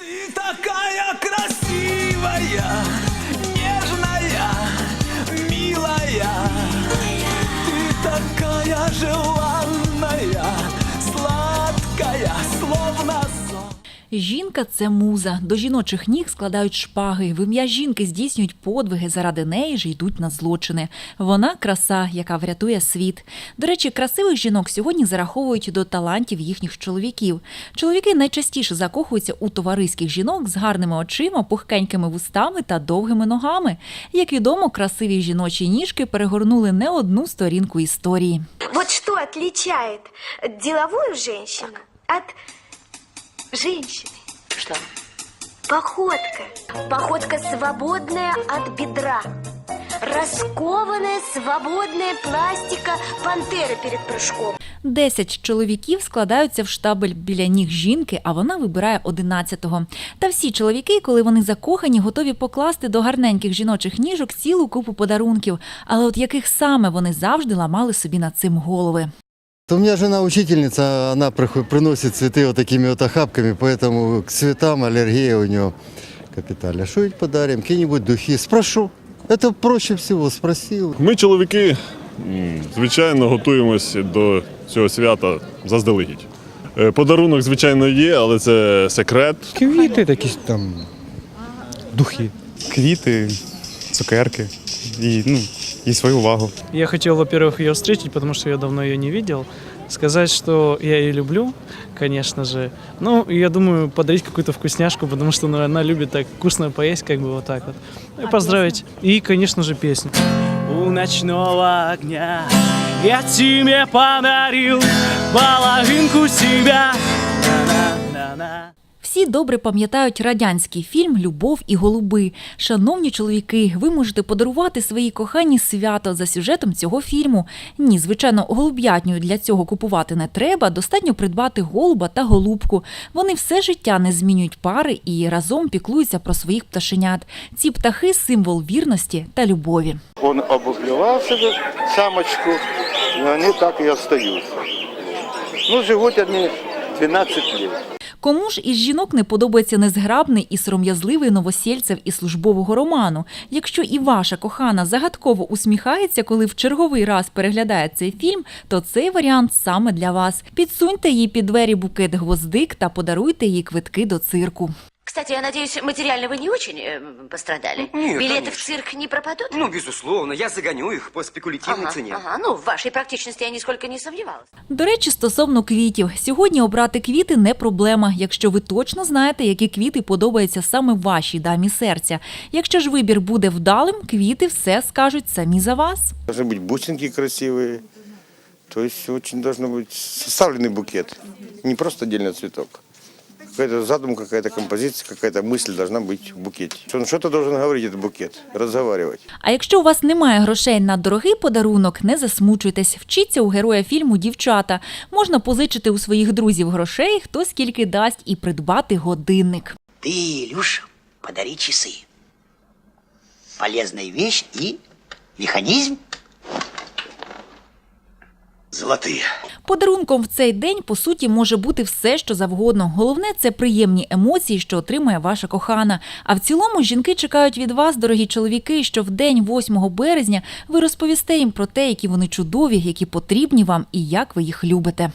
Ты такая красивая, нежная, милая. Ты такая желанная, Жінка це муза. До жіночих ніг складають шпаги. В ім'я жінки здійснюють подвиги. Заради неї ж йдуть на злочини. Вона краса, яка врятує світ. До речі, красивих жінок сьогодні зараховують до талантів їхніх чоловіків. Чоловіки найчастіше закохуються у товариських жінок з гарними очима, пухкенькими вустами та довгими ногами. Як відомо, красиві жіночі ніжки перегорнули не одну сторінку історії. Вот что отличает деловую женщину от женщины? Что? Походка. Походка свободная от бедра. Раскованная, свободная пластика пантеры перед прыжком. Десять чоловіків складаються в штабель біля ніг жінки, а вона вибирає одинадцятого. Та всі чоловіки, коли вони закохані, готові покласти до гарненьких жіночих ніжок цілу купу подарунків. Але от яких саме вони завжди ламали собі над цим голови. У меня жена учительница, она приход- приносит цветы вот такими вот охапками, поэтому к цветам аллергия у нее капитальная. Что ей подарим? Какие-нибудь духи? Спрошу. Это проще всего, спросил. Ми, чоловіки, м, звичайно, готуємося до цього свята заздалегідь. Е, Подарунок, звичайно, є, але це секрет. Квіти, якісь там духи. Квіти, цукерки і, ну, і свою увагу. Я хотел, во-первых, ее встретить, потому что я давно ее не видел. Сказать, что я ее люблю, конечно же. Ну, и я думаю, подарить какую-то вкусняшку, потому что ну, она любит так вкусно поесть, как бы вот так вот. И поздравить. И, конечно же, песню. У ночного огня я тебе подарил половинку себя. Всі добре пам'ятають радянський фільм Любов і голуби. Шановні чоловіки, ви можете подарувати своїй коханій свято за сюжетом цього фільму. Ні, звичайно, голуб'ятню для цього купувати не треба. Достатньо придбати голуба та голубку. Вони все життя не змінюють пари і разом піклуються про своїх пташенят. Ці птахи символ вірності та любові. Он обуклевал себе самочку, и они так и остаются. Ну, живут они 12 лет. Кому ж із жінок не подобається незграбний і сором'язливий новосельцев із службового роману? Якщо і ваша кохана загадково усміхається, коли в черговий раз переглядає цей фільм, то цей варіант саме для вас. Підсуньте їй під двері букет гвоздик та подаруйте їй квитки до цирку. Кстати, я надеюсь, материально вы не очень э, пострадали? Нет, Билеты в конечно. цирк не пропадут? Ну, безусловно, я загоню их по спекулятивной ага, цене. ага. Ну, в вашей практичности я нисколько не сомневалась. До речі, стосовно квітів, сьогодні обрати квіти не проблема, якщо ви точно знаєте, які квіти подобаються саме вашій дамі серця. Якщо ж вибір буде вдалим, квіти все скажуть самі за вас. Должны быть бусинки красивые. То есть очень должно быть составленный букет. Не просто отдельный цветок. Какая-то задумка, какая-то композиция, какая-то мысль должна быть в букете. Он что-то должен говорить, этот букет, разговаривать. А якщо у вас немає грошей на дорогий подарунок, не засмучуйтесь. Вчіться у героя фільму Дівчата. Можна позичити у своїх друзів грошей, хто скільки дасть, і придбати годинник. Ты, Илюш, подари часы. Полезная вещь и механизм золотые. Подарунком в цей день по суті може бути все, що завгодно. Головне це приємні емоції, що отримує ваша кохана. А в цілому жінки чекають від вас, дорогі чоловіки, що в день 8 березня ви розповісте їм про те, які вони чудові, які потрібні вам і як ви їх любите.